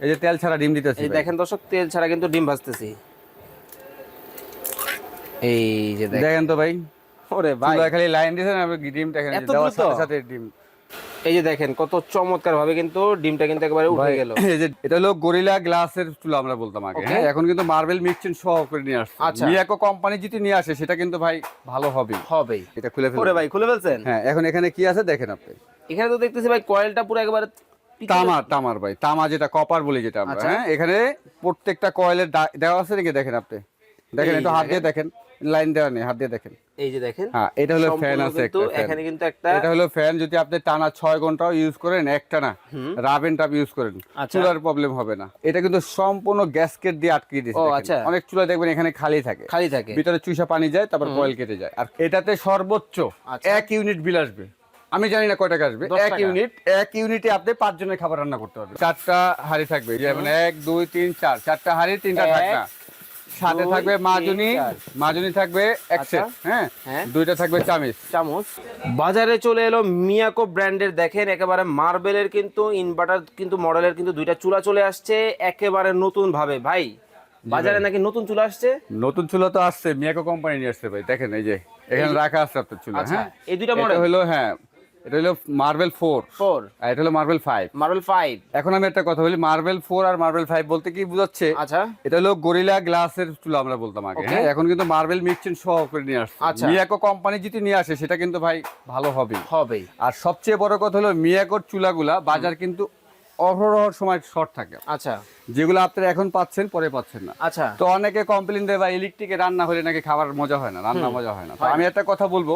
এই যে তেল ছাড়া ডিম দিতেছি এই। দেখেন দর্শক তেল ছাড়া কিন্তু ডিম ভাজতেছি। এই যে দেখেন। দেখেন তো ভাই ওরে ভাই। খালি লাইন দিয়েছেন আপনি ডিমটা এখানে দেওয়ার? সাথে সাথে ডিম। এই যে দেখেন কত চমৎকার ভাবে কিন্তু ডিমটা কিন্তু একেবারে উঠে গেল। এই যে এটা হলো গরিলা গ্লাসের চুলা আমরা বলতাম আগে হ্যাঁ? এখন কিন্তু মার্বেল মিক্সিং সহ করে নিয়ে আসছে। আচ্ছা। মিয়াকো কোম্পানি যদি নিয়ে আসে সেটা কিন্তু ভাই ভালো হবে। হবেই। এটা খুলে ওরে ফেলে ভাই খুলে ফেলছেন? হ্যাঁ এখন এখানে কি আছে দেখেন আপনি। এখানে তো দেখতেছি ভাই কয়েলটা পুরো একেবারে তামার তামার ভাই তামা যেটা কপার বলি যেটা আমরা আচ্ছা। হ্যাঁ? এখানে প্রত্যেকটা কয়েলের দেওয়া আছে নাকি দেখেন আপনি। দেখেন একটু হাত দিয়ে দেখেন। লাইন দেওয়া নেই হাত দিয়ে দেখেন। এই যে দেখেন হ্যাঁ এটা হলো ফ্যান আছে একটা এখানে কিন্তু একটা এটা হলো ফ্যান যদি আপনি টানা ছয় ঘন্টাও ইউজ করেন একটা না। রাবেন টাপ ইউজ করেন আচ্ছা। চুলার প্রবলেম হবে না। এটা কিন্তু সম্পূর্ণ গ্যাসকেট দিয়ে আটকে দিয়েছে আচ্ছা। অনেক চুলা দেখবেন এখানে খালি থাকে। খালি থাকে। ভিতরে চুষা পানি যায় তারপর কয়েল কেটে যায়। আর এটাতে সর্বোচ্চ। এক ইউনিট বিল আসবে। আমি জানি না কয় টাকা আসবে। এক ইউনিট এক ইউনিটে আপনি পাঁচ জনের খাবার রান্না করতে পারবেন। চারটা হাড়ি থাকবে যেমন এক দুই তিন চার। চারটা হাড়ি তিনটা ঢাকনা। সাথে থাকবে মাজুনি মাজুনি থাকবে এক আচ্ছা। হ্যাঁ? হ্যাঁ। দুইটা থাকবে চামিচ। চামচ। বাজারে চলে এলো মিয়াকো ব্র্যান্ডের দেখেন একেবারে মার্বেলের কিন্তু ইনভার্টার কিন্তু মডেলের কিন্তু দুইটা চুলা চলে আসছে একেবারে নতুন ভাবে ভাই বাজারে নাকি নতুন চুলা আসছে? নতুন চুলা তো আসছে মিয়াকো কোম্পানি নিয়ে আসছে ভাই। দেখেন এই যে এখানে রাখা আছে আপনার চুলা আচ্ছা, হ্যাঁ? এই দুইটা model? হলো হ্যাঁ এটা হলো মার্বেল ফোর ফোর আর এটা হলো মার্বেল ফাইভ মার্বেল ফাইভ এখন আমি একটা কথা বলি মার্বেল ফোর আর মার্বেল ফাইভ বলতে কি বোঝাচ্ছে? আচ্ছা। এটা হলো গরিলা গ্লাসের চুলা আমরা বলতাম আগে হ্যাঁ? এখন কিন্তু মার্বেল মিক্সিং সহ করে নিয়ে আসছে। আচ্ছা। মিয়াকো কোম্পানি যদি নিয়ে আসে সেটা কিন্তু ভাই ভালো হবে হবেই। আর সবচেয়ে বড় কথা হলো মিয়াকোর চুলাগুলা বাজার কিন্তু অহরহ সময় শর্ট থাকে। আচ্ছা। যেগুলো আপনারা এখন পাচ্ছেন পরে পাচ্ছেন না। আচ্ছা। তো অনেকে কমপ্লেন দেয় বা ইলেকট্রিকে রান্না হলে নাকি খাবার মজা হয় না রান্না মজা হয় না। তো আমি একটা কথা বলব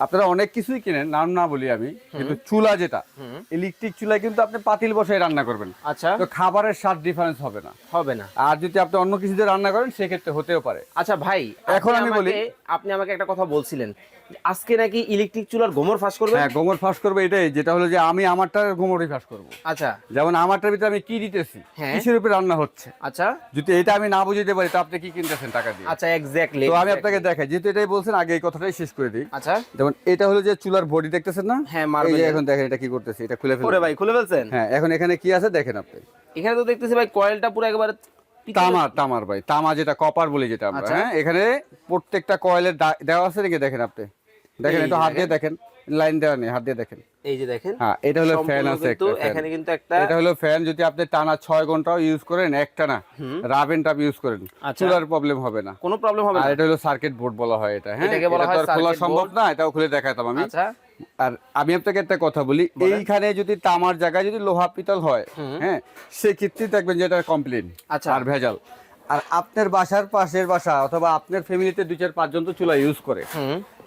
আপনারা অনেক কিছুই কিনেন নাম না বলি আমি কিন্তু চুলা যেটা ইলেকট্রিক চুলায় কিন্তু আপনি পাতিল বসায় রান্না করবেন। আচ্ছা। তো খাবারের স্বাদ ডিফারেন্স হবে না। হবে না। আর যদি আপনি অন্য কিছু দিয়ে রান্না করেন সেক্ষেত্রে হতেও পারে। আচ্ছা ভাই এখন আমি বলি- আপনি আমাকে একটা কথা বলছিলেন। আজকে নাকি ইলেকট্রিক চুলার গোমর ফাঁস করবে? হ্যাঁ গোমর ফাঁস করবে এটাই যেটা হলো যে আমি আমারটার গোমরই ফাঁস করব। আচ্ছা। যেমন আমারটার ভিতরে আমি কি দিতেছি হ্যাঁ। কিসের উপরে রান্না হচ্ছে? আচ্ছা। যদি এটা আমি না বুঝতে পারি তো আপনি কি কিনতেছেন টাকা দিয়ে? আচ্ছা এক্স্যাক্টলি তো আমি আপনাকে দেখাই যেহেতু এটাই বলছেন আগে এই কথাটাই শেষ করে দিই। আচ্ছা। যেমন এটা হলো যে চুলার বডি দেখতেছেন না? হ্যাঁ, এই যে এখন দেখেন এটা কি করতেছে এটা খুলে ওরে ফেলে ভাই খুলে ফেলছেন? হ্যাঁ এখন এখানে কি আছে দেখেন আপনি। এখানে তো দেখতেছি ভাই কয়েলটা পুরো একেবারে তামার তামার ভাই তামা যেটা কপার বলি যেটা আমরা আচ্ছা। হ্যাঁ এখানে প্রত্যেকটা কয়েলের দেওয়া আছে নাকি দেখেন আপনি? দেখেন একটু হাত দিয়ে দেখেন। লাইন দেওয়া নেই হাত দিয়ে দেখেন। এই যে দেখেন হ্যাঁ এটা হলো ফ্যান আছে কিন্তু এখানে কিন্তু একটা এটা হলো ফ্যান যদি আপনি টানা ছয় ঘন্টাও ইউজ করেন একটা না রাবেন টাপ ইউজ করেন আচ্ছা। চুলার প্রবলেম হবে না। কোনো প্রবলেম হবে না। আর এটা হলো সার্কিট বোর্ড বলা হয় এটা হ্যাঁ? এটাকে বলা হয় খোলা সম্ভব না এটাও খুলে দেখাতাম আমি। আচ্ছা। আর আমি আপনাকে একটা কথা বলি এইখানে যদি তামার জায়গায় যদি লোহা পিতল হয় হ্যাঁ সেক্ষেত্রে দেখবেন যে এটা কমপ্লেন আচ্ছা। আর ভেজাল। আর আপনার বাসার পাশের বাসা অথবা আপনার ফ্যামিলিতে দুই চার পাঁচজন তো চুলা ইউজ করে।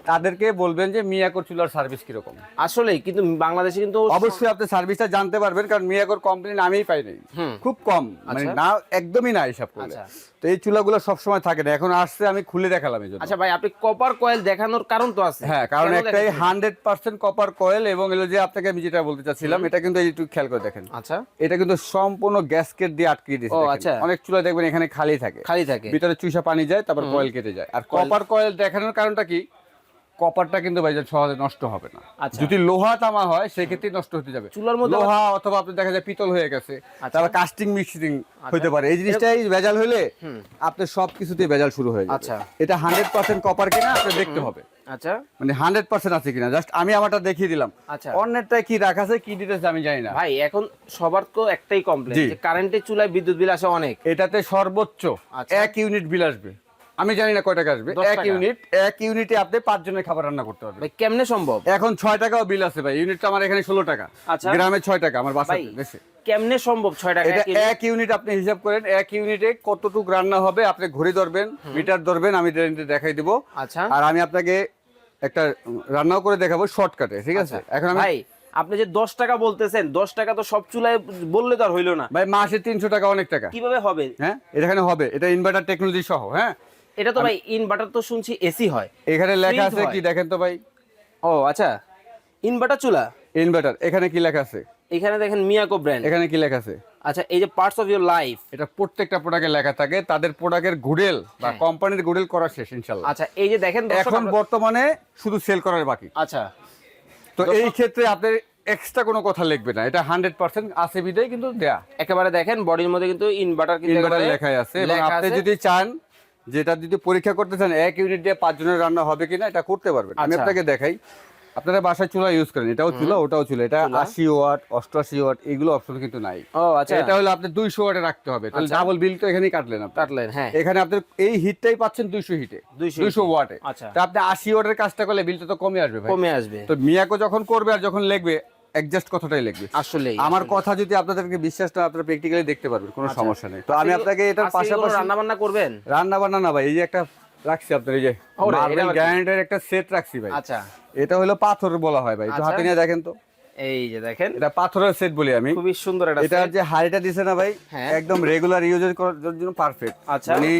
তাদেরকে বলবেন যে মিয়াকোর চুলার সার্ভিস কীরকম। আসলে কিন্তু বাংলাদেশে কিন্তু অবশ্যই আপনি সার্ভিসটা জানতে পারবেন কারণ মিয়াকোর কমপ্লেন আমিই পাই নাই। খুব কম মানে আচ্ছা। না একদমই না হিসাব করলে। আচ্ছা। তো এই চুলাগুলো সবসময় থাকে না। এখন আসছে আমি খুলে দেখালাম এই জন্য। আচ্ছা ভাই আপনি কপার কয়েল দেখানোর কারণ তো আছে। হ্যাঁ কারণ একটাই? হান্ড্রেড পার্সেন্ট কপার কয়েল এবং এলো যে আপনাকে আমি যেটা বলতে চাচ্ছিলাম এটা কিন্তু এই একটু খেয়াল করে দেখেন। আচ্ছা। এটা কিন্তু সম্পূর্ণ গ্যাসকেট দিয়ে আটকে দিয়েছে আচ্ছা। অনেক চুলা দেখবেন এখানে খালি থাকে। খালি থাকে। ভিতরে চুষা পানি যায় তারপর কয়েল কেটে যায়। আর কপার কয়েল দেখানোর কারণটা কি? কপারটা কিন্তু ভাই সহজে নষ্ট হবে না। আচ্ছা। যদি লোহা তামা হয় সেক্ষেত্রে নষ্ট হতে যাবে। চুলার মধ্যে লোহা অথবা আপনি দেখা যায় পিতল হয়ে গেছে। তারপর কাস্টিং মিক্সিং হতে পারে। এই জিনিসটাই ভেজাল হলে আপনার সব কিছুতেই ভেজাল শুরু হয়ে যাবে। আচ্ছা। এটা হান্ড্রেড পার্সেন্ট কপার কিনা আপনি দেখতে হবে। আচ্ছা। মানে হান্ড্রেড পার্সেন্ট আছে কিনা জাস্ট আমি আমারটা দেখিয়ে দিলাম। আচ্ছা। অন্যটা কি রাখা আছে কি দিতেছে আমি জানি না। ভাই এখন সবার তো একটাই কমপ্লেন যে কারেন্টের চুলায় বিদ্যুৎ বিল আসে অনেক। এটাতে সর্বোচ্চ আচ্ছা। এক ইউনিট বিল আসবে। আমি জানি না কয় টাকা আসবে। এক ইউনিট এক ইউনিটে আপনি পাঁচ জনের খাবার রান্না করতে পারবেন। ভাই কেমনে সম্ভব? এখন ছয় টাকাও বিল আছে ভাই ইউনিটটা আমার এখানে ষোলো টাকা। আচ্ছা। গ্রামে ছয় টাকা আমার বাসা ভাই দেশে কেমনে সম্ভব ছয় টাকা এটা এক ইউনিট? আপনি হিসাব করেন এক ইউনিটে কতটুকু রান্না হবে আপনি ঘড়ি ধরবেন মিটার ধরবেন আমি দেখাই দিব। আচ্ছা। আর আমি আপনাকে একটা রান্নাও করে দেখাবো শর্টকাটে ঠিক আছে? এখন আমি আচ্ছা। ভাই আপনি যে দশ টাকা বলতেছেন দশ টাকা তো সব চুলায় বললে তো আর হইল না। ভাই মাসে তিনশো টাকা অনেক টাকা। কীভাবে হবে? হ্যাঁ এটা এখানে হবে এটা ইনভার্টার টেকনোলজি সহ হ্যাঁ? এটা তো ভাই ইনভার্টার তো শুনছি এসি হয়। এখানে লেখা আছে কি দেখেন তো ভাই? ও আচ্ছা। ইনভার্টার চুলা? ইনভার্টার এখানে কি লেখা আছে? এখানে দেখেন মিয়াকো ব্র্যান্ড এখানে কি লেখা আছে? আচ্ছা এই যে পার্টস অফ ইউর লাইফ এটা প্রত্যেকটা প্রোডাক্টে লেখা থাকে তাদের প্রোডাক্টের গুডেল বা হ্যাঁ। কোম্পানির গুডেল করা শেষ ইনশাল্লাহ। আচ্ছা এই যে দেখেন এখন বর্তমানে শুধু সেল করার বাকি। আচ্ছা। তো এই ক্ষেত্রে আপনার এক্সট্রা কোনো কথা লিখবে না এটা হান্ড্রেড পার্সেন্ট আছে বিদায় কিন্তু দেয়া। একেবারে দেখেন বডির মধ্যে কিন্তু ইনভার্টার কিন্তু লেখাই আছে এবং আপনি যদি চান যেটা যদি পরীক্ষা করতে চান এক ইউনিট দিয়ে পাঁচ জনের রান্না হবে কিনা এটা করতে পারবেন। আমি আচ্ছা। আপনাকে দেখাই। আপনারা বাসায় চুলা ইউজ করেন। এটাও চুলা ওটাও চুলা। এটা আশি ওয়াট অষ্টআশি ওয়াট এগুলো অপশন কিন্তু নাই। ও আচ্ছা। এটা হলে আপনি দুইশো ওয়াটে রাখতে হবে। তাহলে ডাবল বিল তো এখানেই কাটলেন আপনি। কাটলেন হ্যাঁ। এখানে আপনি এই হিটটাই পাচ্ছেন দুইশো হিটে দুইশো ওয়াটে। আচ্ছা। আপনি আশি ওয়াটের কাজটা করলে বিলটা তো কমে আসবে কমে আসবে। তো মিয়াকো যখন করবে আর যখন লিখবে অ্যাডজাস্ট কথাটাই লিখবে। আসলেই আমার কথা যদি আপনাদেরকে বিশ্বাস না আপনারা প্র্যাকটিক্যালি দেখতে পারবেন কোনো সমস্যা নেই। তো আমি আপনাকে এটার পাশাপাশি রান্না বান্না করবেন? রান্না বান্না না ভাই এই যে একটা রাখছি আপনার এই যে মার্বেল এটা গ্যারান্টের একটা সেট রাখছি ভাই। আচ্ছা। এটা হলো পাথর বলা হয় ভাই একটু আচ্ছা। হাতে নিয়ে দেখেন তো। এই যে দেখেন। এটা পাথরের সেট বলি আমি। খুবই সুন্দর এটার set। যে হাড়িটা দিছে না ভাই হ্যাঁ। একদম রেগুলার ইউজের করার জন্য পারফেক্ট আচ্ছা। মানে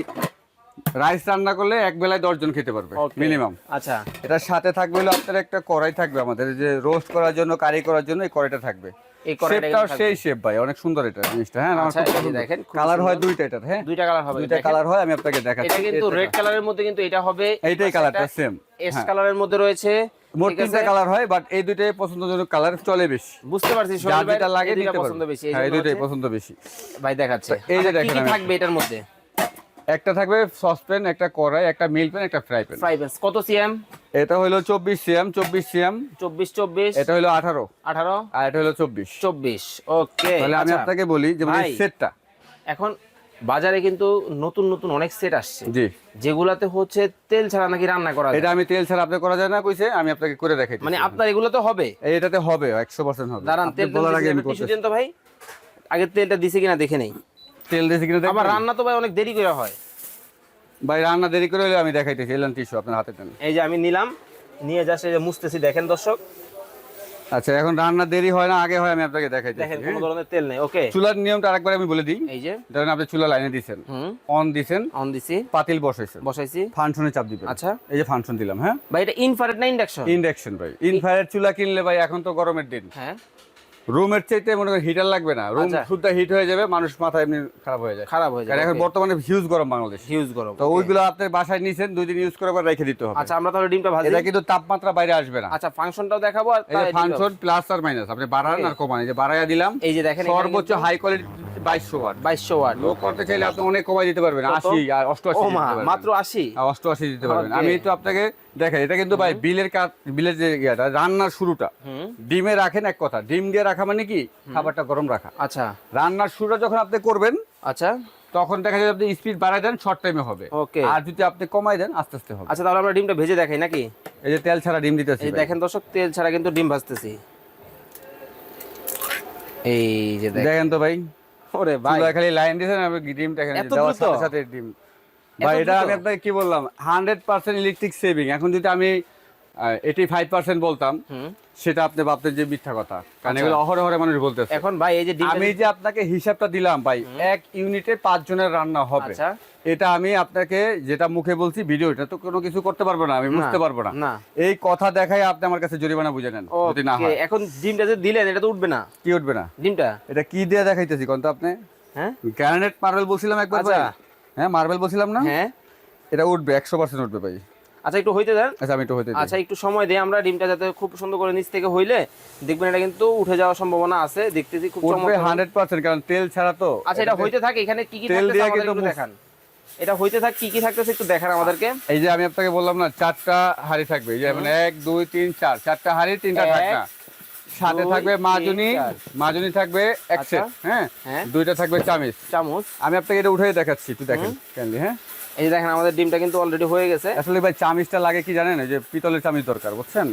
রাইস রান্না করলে এক বেলায় দশজন খেতে পারবে মিনিমাম আচ্ছা। এটার সাথে থাকবে হলো আপনার একটা কড়াই থাকবে আমাদের যে রোস্ট করার জন্য কারি করার জন্য এই কড়াইটা থাকবে। এই শেপটাও সেই শেপ ভাই অনেক সুন্দর এটা জিনিসটা হ্যাঁ আমার আচ্ছা, খুব। দেখেন, কালার হয় দুইটা এটার হ্যাঁ? দুইটা কালার হবে দুইটা কালার হয় আমি আপনাকে দেখাচ্ছি। এটা কিন্তু রেড কালারের মধ্যে কিন্তু এটা হবে। এইটাই কালারটা সেম এস কালারের মধ্যে রয়েছে মোট তিনটা কালার হয় বাট এই দুইটাই পছন্দজনক কালার চলে বেশি। বুঝতে পারছি যার যেটা লাগে এই দুইটা নিতে পছন্দ বেশি এই হ্যাঁ দুইটাই পছন্দ বেশি। ভাই দেখাচ্ছে। এই যে আচ্ছা, দেখেন থাকবে এটার মধ্যে? একটা থাকবে সসপ্যান একটা কড়াই একটা মিল প্যান একটা ফ্রাই প্যান ফ্রাই প্যান কত সিএম? এটা হলো চব্বিশ সিএম চব্বিশ সিএম। চব্বিশ চব্বিশ। এটা হলো আঠারো। আঠারো? আর এটা হলো চব্বিশ। চব্বিশ ওকে। তাহলে আমি আপনাকে বলি যে মানে সেটটা। এখন বাজারে কিন্তু নতুন নতুন অনেক সেট আসছে। জি। যেগুলাতে হচ্ছে তেল ছাড়া নাকি রান্না করা যায়? এটা আমি তেল ছাড়া আপনি করা যায় না কইছে আমি আপনাকে করে দেখাই মানে আপনার এগুলো তো হবে? এটাতে হবে একশো পার্সেন্ট হবে। দাঁড়ান তেল বলার আগে আমি করতেছি। তো ভাই। আগে তেলটা দিছে কিনা দেখে নেই। তেল দিছে কিনা আবার? রান্না তো ভাই অনেক দেরি করে হয়। ভাই রান্না দেরি করে হলে আমি দেখাইতেছি এলান টিস্যু আপনার হাতে দেন এই যে আমি নিলাম নিয়ে যাচ্ছে যে মুছতেছি দেখেন দর্শক। আচ্ছা এখন রান্না দেরি হয় না আগে হয় আমি আপনাকে দেখাইতেছি দেখেন হ্যাঁ? কোনো ধরনের তেল নেই ওকে চুলার নিয়মটা আরেকবার আমি বলে দিই। এই যে। ধরেন আপনি চুলা লাইনে দিছেন হুম। অন দিছেন অন দিছি। পাতিল বসাইছেন। বসাইছি। ফাংশনে চাপ দিবেন। আচ্ছা। এই যে ফাংশন দিলাম হ্যাঁ? ভাই এটা ইনফ্রারেড না ইন্ডাকশন ইন্ডাকশন ভাই। ইনফ্রারেড চুলা কিনলে ভাই এখন তো গরমের দিন। হ্যাঁ। রুমের চাইতে মনে করেন হিটার লাগবে না। রুম আচ্ছা। শুদ্ধ হিট হয়ে যাবে মানুষ মাথা এমনি খারাপ হয়ে যায়। খারাপ হয়ে যায় এখন বর্তমানে হিউজ গরম বাংলাদেশ। হিউজ গরম তো ওইগুলো আপনি বাসায় নিছেন দুই দিন ইউজ করে আবার রেখে দিতে হবে। আচ্ছা আমরা তাহলে ডিমটা ভাজি। এটা কিন্তু তাপমাত্রা বাইরে আসবে না। আচ্ছা ফাংশনটাও দেখাবো আর। ফাংশন প্লাস আর মাইনাস আপনি বাড়ান আর কমান। এই যে বাড়াইয়া দিলাম এই যে দেখেন সর্বোচ্চ হাই কোয়ালিটি বাইশশো ওয়াট বাইশশো ওয়াট লো করতে চাইলে আপনি অনেক কমাই দিতে পারবেন? আশি আর অষ্টআশি। মাত্র আশি? আর অষ্টআশি দিতে পারবেন। আমি তো আপনাকে দেখেন এটা কিন্তু ভাই বিলের কাজ বিলের যে ইয়েটা রান্নার শুরুটা। ডিমে রাখেন এক কথা ডিম দিয়ে রাখা মানে কি? খাবারটা গরম রাখা। আচ্ছা। রান্নার শুরুটা যখন আপনি করবেন আচ্ছা। তখন দেখা যায় আপনি স্পিড বাড়ায় দেন শর্ট টাইমে হবে। ওকে আর যদি আপনি কমাই দেন আস্তে আস্তে হবে। আচ্ছা তাহলে আমরা ডিমটা ভেজে দেখাই নাকি? এই যে তেল ছাড়া ডিম দিতেছি দেখেন দর্শক তেল ছাড়া কিন্তু ডিম ভাজতেছি। এই যে দেখেন তো ভাই। ওরে ভাই। খালি লাইন দিয়েছেন আমি ডিমটা এখানে দেওয়ার সাথে সাথে ডিম ভাই এটা আমি আপনাকে কি বললাম? হান্ড্রেড পার্সেন্ট ইলেকট্রিক সেভিং এখন যদি আমি এইটি ফাইভ পার্সেন্ট বলতাম সেটা আপনি ভাবতেন যে মিথ্যা কথা। কারণ আচ্ছা। এগুলো অহরে অহরে মানুষ বলতেছে। এখন ভাই এই যে আমি যে আপনাকে হিসাবটা দিলাম ভাই এক ইউনিটে পাঁচ জনের রান্না হবে। আচ্ছা। এটা আমি আপনাকে যেটা মুখে বলছি ভিডিও এটা তো কোনো কিছু করতে পারব না আমি বুঝতে পারব না। এই কথা দেখাই আপনি আমার কাছে জরিমানা বুঝে নেন যদি না হয়। এখন ডিমটা যে দিলেন এটা তো উঠবে না। কি উঠবে না? ডিমটা? এটা কি দিয়ে দেখাইতেছি কোন তো আপনি? হ্যাঁ? গ্রানাইট মার্বেল বলছিলাম একবার আচ্ছা। হ্যাঁ মার্বেল বলছিলাম না? হ্যাঁ। এটা উঠবে একশো পার্সেন্ট উঠবে ভাই। আচ্ছা একটু হইতে দেন। আচ্ছা আমি একটু হইতে দিই। আচ্ছা একটু সময় দিয়ে আমরা ডিমটা যাতে খুব সুন্দর করে নিচ থেকে হইলে দেখবেন এটা কিন্তু উঠে যাওয়ার সম্ভাবনা আছে দেখতেছি খুব চমৎকার। হান্ড্রেড পার্সেন্ট কারণ তেল ছাড়া তো আচ্ছা এটা হইতে থাকে এখানে কি কি তেল দিয়ে কিন্তু দেখান। এটা হইতে থাক কি কি থাকতেছে একটু দেখান আমাদেরকে। এই যে আমি আপনাকে বললাম না চারটা হাড়ি থাকবে এই যে মানে এক দুই তিন চার চারটা হাড়ি তিনটা ঢাকনা সাথে থাকবে মাজুনি মাজুনি থাকবে এক আচ্ছা। সেট হ্যাঁ? হ্যাঁ। দুইটা থাকবে চামিচ। চামচ। আমি আপনাকে এটা উঠে দেখাচ্ছি একটু দেখেন ক্যানলি হ্যাঁ? এই যে দেখেন আমাদের ডিমটা কিন্তু অলরেডি হয়ে গেছে। আসলে ভাই চামিচটা লাগে কি জানেন? যে পিতলের চামিচ দরকার বুঝছেন?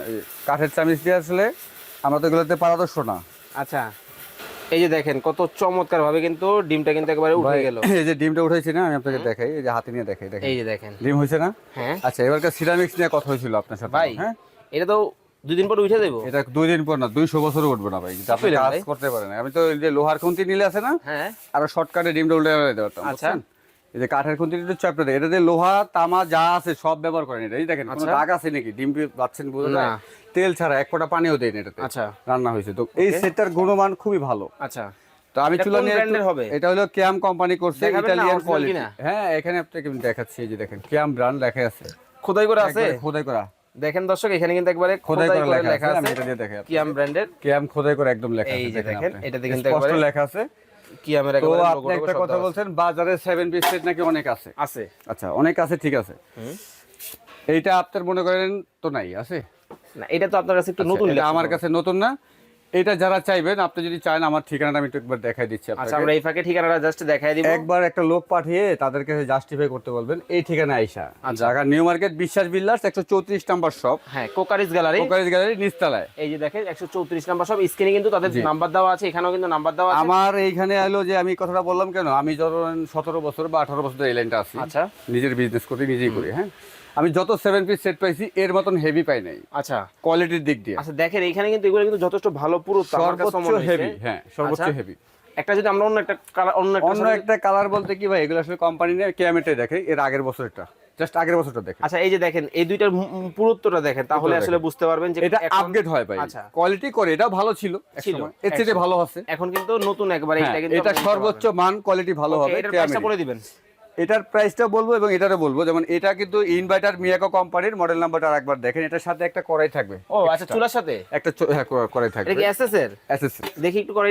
কাঠের চামিচ দিয়ে আসলে আমরা তো এগুলোতে পারদর্শ না। আচ্ছা। এই যে দেখেন কত চমৎকার ভাবে কিন্তু ডিমটা কিন্তু একেবারে উঠে গেল। এই যে ডিমটা উঠেছি না আমি আপনাকে দেখাই এই যে হাতে নিয়ে দেখাই দেখেন। এই যে দেখেন। ডিম হয়েছে না? হ্যাঁ। আচ্ছা এবারকার সিরামিক্স নিয়ে কথা হয়েছিল আপনার সাথে। ভাই হ্যাঁ? এটা তো দুই দিন পর উঠে দেবো এটা দুই দিন পর না দুইশো বছর উঠবে না ভাই আপনি কাজ করতে পারেন। আমি তো যে লোহার খুন্তি নিলে আছে না হ্যাঁ। আরও শর্টকাটে ডিমটা উল্টে দিতে পারতাম আচ্ছা। এই যে কাঠের খুন্তি একটু চ্যাপ্টার দেয় এটাতে লোহা তামা যা আছে সব ব্যবহার করেন এটা। এই দেখেন কোনো আচ্ছা। দাগ আছে নাকি? ডিম পাচ্ছেন বুঝে না। তেল ছাড়া এক ফোঁটা পানিও দেয় না এটাতে। আচ্ছা। রান্না হয়েছে। তো এই সেটটার গুণমান খুবই ভালো। আচ্ছা। তো আমি চুলা নিয়ে হবে? এটা হলো ক্যাম কোম্পানি করছে দেখাবেন না ইটালিয়ান original কোয়ালিটি হ্যাঁ এখানে আপনাকে দেখাচ্ছি এই যে দেখেন ক্যাম ব্র্যান্ড লেখা আছে। খোদাই করে আছে? খোদাই করা। দেখেন দর্শক এখানে কিন্তু একবারে খোদাই করে লেখা আছে। আমি এটা দিয়ে দেখাই কিয়াম ব্র্যান্ডের। কিয়াম খোদাই করে একদম লেখা আছে এই যে দেখেন, এটা এটাতে কিন্তু স্পষ্ট লেখা আছে। কিয়ামের তো লোগো আপনি একটা কথা বলছেন বাজারে 7 পিস সেট নাকি অনেক আছে? আছে। আচ্ছা অনেক আছে ঠিক আছে। এইটা আপনার মনে করেন তো নাই আছে? না এটা তো আপনার কাছে একটু আচ্ছা, নতুন এটা আমার কাছে নতুন না। এটা যারা চাইবেন আপনি যদি চান আমার ঠিকানাটা আমি একটু একবার দেখাই দিচ্ছি আচ্ছা আমরা এই ফাঁকে ঠিকানাটা জাস্ট দেখাই দিব। একবার একটা লোক পাঠিয়ে তাদের কাছে জাস্টিফাই করতে বলবেন এই ঠিকানা আইসা। আচ্ছা। জায়গা নিউ মার্কেট বিশ্বাস বিল্লার্স একশো চৌত্রিশ নাম্বার শপ হ্যাঁ কোকারিস গ্যালারি। কোকারিজ গ্যালারি নিচতলায়। এই যে দেখেন একশো চৌত্রিশ নাম্বার সব স্ক্রিনে কিন্তু তাদের নাম্বার দেওয়া আছে এখানেও কিন্তু নাম্বার দেওয়া আছে। আমার এইখানে এলো যে আমি কথাটা বললাম কেন? আমি ধরুন সতেরো বছর বা আঠারো বছর এই লাইনটা আছি। আচ্ছা। নিজের বিজনেস করি নিজেই করি হ্যাঁ? আমি যত সেভেন পিস সেট পাইছি এর মতন হেভি পাই নাই। আচ্ছা। কোয়ালিটির দিক দিয়ে। আচ্ছা দেখেন এখানে কিন্তু এগুলো কিন্তু যথেষ্ট ভালো পুরো সর্বোচ্চ হেভি হ্যাঁ সর্বোচ্চ আচ্ছা। হেভি একটা যদি আমরা অন্য একটা কালার অন্য একটা অন্য একটা কালার বলতে কি ভাই এগুলো আসলে কোম্পানি নিয়ে কেয়ামেটে দেখে এর আগের বছরটা জাস্ট আগের বছরটা দেখে। আচ্ছা এই যে দেখেন এই দুইটার পুরুত্বটা দেখেন তাহলে আসলে বুঝতে পারবেন যে এটা আপগ্রেড হয় ভাই। আচ্ছা। কোয়ালিটি করে এটা ভালো ছিল একসময়। এর চেয়ে ভালো আছে। এখন কিন্তু নতুন একবার হ্যাঁ, এটা কিন্তু এটা সর্বোচ্চ মান কোয়ালিটি ভালো হবে প্রাইসটা বলে দিবেন। এটার প্রাইসটা বলব এবং এটারও বলব। যেমন এটা কিন্তু ইনভার্টার মিয়াকো কোম্পানির মডেল নাম্বারটা আরেকবার দেখেন এটার সাথে একটা করাই থাকবে ও আচ্ছা চুলার সাথে? একটা করাই থাকবে এটা কি এসএস এর। দেখি একটু করে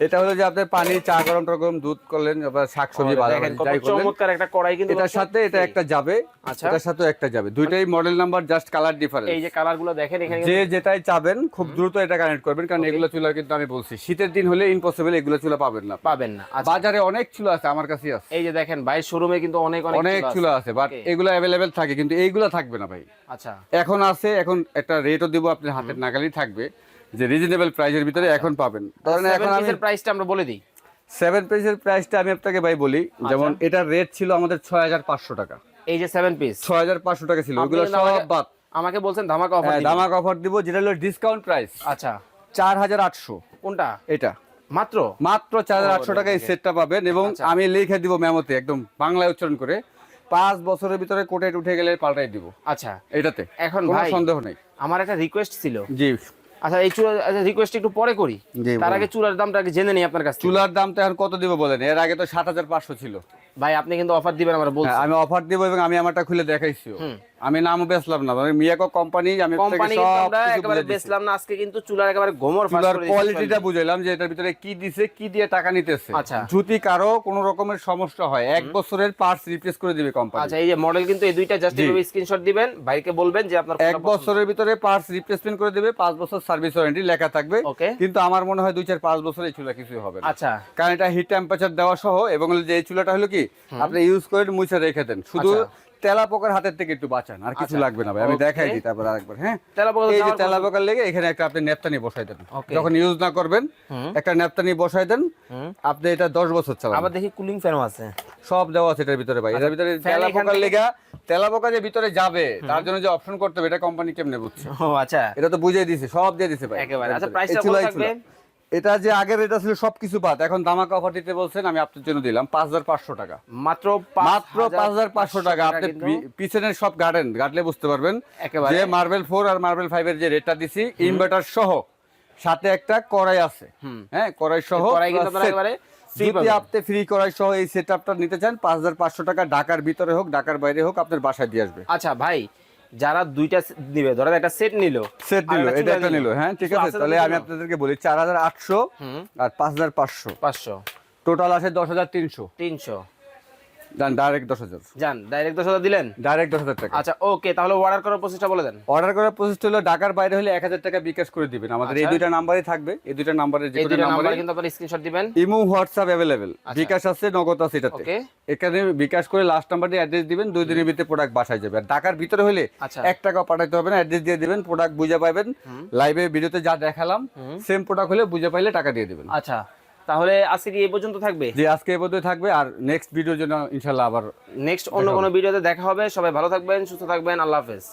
এটা হলো যে আপনার পানি চা গরম টরম দুধ করলেন আবার শাকসবজি ও, বাজার দেখেন কত যাই করলেন। চমৎকার একটা কড়াই কিন্তু এটার সাথে এটা একটা যাবে আচ্ছা। এটার সাথে একটা যাবে। দুইটাই model number just colour difference এই যে কালার দেখেন এখানে যে যেটাই চাবেন খুব দ্রুত এটা কানেক্ট করবেন কারণ এগুলো চুলা কিন্তু আমি বলছি শীতের দিন হলে ইম্পসিবল এগুলো চুলা পাবেন না। পাবেন না আচ্ছা। বাজারে অনেক চুলা আছে আমার কাছে আছে। এই যে দেখেন ভাই শোরুমে কিন্তু অনেক অনেক অনেক চুলা আছে। বাট. এগুলো অ্যাভেলেবেল থাকে কিন্তু এইগুলো থাকবে না ভাই। আচ্ছা। এখন আছে এখন একটা রেটও দিব আপনার হাতের নাগালই থাকবে। যে রিজনেবল প্রাইসের ভিতরে এখন পাবেন। ধরেন এখন আমি প্রাইসটা আমরা বলে দিই। সেভেন পিসের প্রাইসটা আমি আপনাকে ভাই বলি আচ্ছা। যেমন এটার রেট ছিল আমাদের ছয় হাজার পাঁচশো টাকা। এই যে সেভেন পিস ছয় হাজার পাঁচশো টাকা ছিল ওগুলো সব বাদ। আমাকে বলছেন ধামাকা অফার হ্যাঁ, দামাক অফার দিব যেটা হলো ডিসকাউন্ট প্রাইস আচ্ছা। চার হাজার আটশো। কোনটা? এটা। মাত্র? মাত্র চার হাজার আটশো টাকা এই সেটটা পাবেন এবং আচ্ছা। আমি লিখে দিব মেমোতে একদম বাংলায় উচ্চারণ করে। পাঁচ বছরের ভিতরে কোটেট উঠে গেলে পাল্টাই দিব। আচ্ছা। এটাতে। এখন কোনো সন্দেহ নেই। আমার একটা রিকোয়েস্ট ছিল। জি। আচ্ছা এই চুলা আচ্ছা রিকোয়েস্ট একটু পরে করি। তার আগে চুলার দামটা আগে জেনে নিই আপনার কাছে চুলার দামটা এখন কত দিব বলেন? এর আগে তো সাত হাজার পাঁচশো ছিল। ভাই আপনি কিন্তু অফার দিবেন আমরা বলছি। হ্যাঁ, আমি অফার দিব এবং আমি আমারটা খুলে দেখাইছি। আমি নামও বেচলাম না। মানে মিয়াকো কোম্পানি আমি কোম্পানি আমরা একেবারে বেচলাম না আজকে কিন্তু চুলার একেবারে গোমর ফাঁস করে কোয়ালিটিটা বুঝাইলাম যে এটার ভিতরে কি দিছে কি দিয়ে টাকা নিতেছে। আচ্ছা। যদি কারও কোনো রকমের সমস্যা হয় এক বছরের পার্টস রিপ্লেস করে দিবে কোম্পানি আচ্ছা এই যে মডেল কিন্তু এই দুইটা জাস্ট। এভাবে স্ক্রিনশট দিবেন ভাইকে বলবেন যে আপনার এক বছরের ভিতরে পার্টস রিপ্লেসমেন্ট করে দিবে পাঁচ বছর সার্ভিস ওয়ারেন্টি লেখা থাকবে। কিন্তু আমার মনে হয় দুই চার পাঁচ বছর এই চুলা কিছু হবে না। আচ্ছা। কারণ এটা হিট টেম্পারেচার দেওয়া সহ এবং যে এই চুলাটা হলো কি আপনি ইউজ করে মুছে রেখে দেন। শুধু আচ্ছা। তেলা পোকার হাতের থেকে একটু বাঁচান আর কিছু আচ্ছা। লাগবে না ভাই। আমি দেখাই দিই তারপর আরেকবার হ্যাঁ? তেলা পোকা এই যে তেলা পোকার লেগে এখানে একটা আপনি নেপতানি বসাই দেন। যখন ইউজ না করবেন। একটা নেপতানি বসাই দেন। আপনি এটা দশ বছর চালান আবার দেখি কুলিং ফ্যানও আছে। সব দেওয়া আছে এটার ভিতরে ভাই। এটার ভিতরে তেলা পোকার লেগা তেলা পোকা যে ভিতরে যাবে তার জন্য যে অপশন করতে হবে এটা কোম্পানি কেমনে বুঝছে? ও আচ্ছা। এটা তো বুঝিয়ে দিছে সব দিয়ে দিছে ভাই। একেবারে। আচ্ছা, টা কত থাকবে? এটা যে আগের এটা ছিল সবকিছু বাদ। এখন দামাকা অফার দিতে বলছেন আমি আপনার জন্য দিলাম পাঁচ হাজার পাঁচশো টাকা। মাত্র মাত্র পাঁচ হাজার পাঁচশো টাকা। আপনি পিছনের সব গার্ডেন গাটলে বুঝতে পারবেন একেবারে। যে মার্বেল ফোর আর মার্বেল ফাইভ এর যে রেটটা দিছি ইনভার্টার সহ সাথে একটা কড়াই আছে। হ্যাঁ কড়াই সহ কড়াই কিন্তু। একেবারে যদি আপনি ফ্রি কড়াই সহ এই সেট আপটা নিতে চান পাঁচ হাজার পাঁচশো টাকা ঢাকার ভিতরে হোক ঢাকার বাইরে হোক আপনার বাসায় দিয়ে আসবে। আচ্ছা ভাই যারা দুইটা নিবে ধরেন একটা সেট নিল। সেট নিল এটা একটা নিল। হ্যাঁ ঠিক আছে আছে তাহলে আমি আপনাদেরকে বলি চার হাজার আটশো হুম। আর পাঁচ হাজার পাঁচশো। পাঁচশো। টোটাল আসে দশ হাজার তিনশো। তিনশো। যান ডাইরেক্ট দশ হাজার। যান ডাইরেক্ট দশ হাজার দিলেন? ডাইরেক্ট দশ হাজার টাকা। আচ্ছা ওকে তাহলে অর্ডার করার প্রসেসটা বলে দেন। অর্ডার করার প্রসেস হলো ঢাকার বাইরে হলে এক হাজার টাকা বিকাশ করে দিবেন। আমাদের এই আচ্ছা। দুইটা নাম্বারই থাকবে। এই দুইটা নাম্বারে যে দুইটা নাম্বারে কিন্তু আপনারা স্ক্রিনশট দিবেন। ইমো হোয়াটসঅ্যাপ অ্যাভেলেবেল বিকাশ আছে নগদ আছে এটাতে। এখানে বিকাশ করে লাস্ট নাম্বার দিয়ে অ্যাড্রেস দিবেন দুই দিনের ভিতরে প্রোডাক্ট বাসায় যাবে। আর ঢাকার ভিতরে হলে আচ্ছা। এক টাকা পাঠাইতে হবে না অ্যাড্রেস দিয়ে দিবেন প্রোডাক্ট বুঝে পাবেন। লাইভে ভিডিওতে যা দেখালাম সেম প্রোডাক্ট হলে বুঝে পাইলে টাকা দিয়ে দিবেন। আচ্ছা। তাহলে আজকে কি এই পর্যন্ত থাকবে? জি আজকে এই পর্যন্ত থাকবে। আর নেক্সট ভিডিওর জন্য ইনশাআল্লাহ আবার নেক্সট অন্য কোনো ভিডিওতে দেখা হবে। সবাই ভালো থাকবেন সুস্থ থাকবেন। আল্লাহ হাফেজ।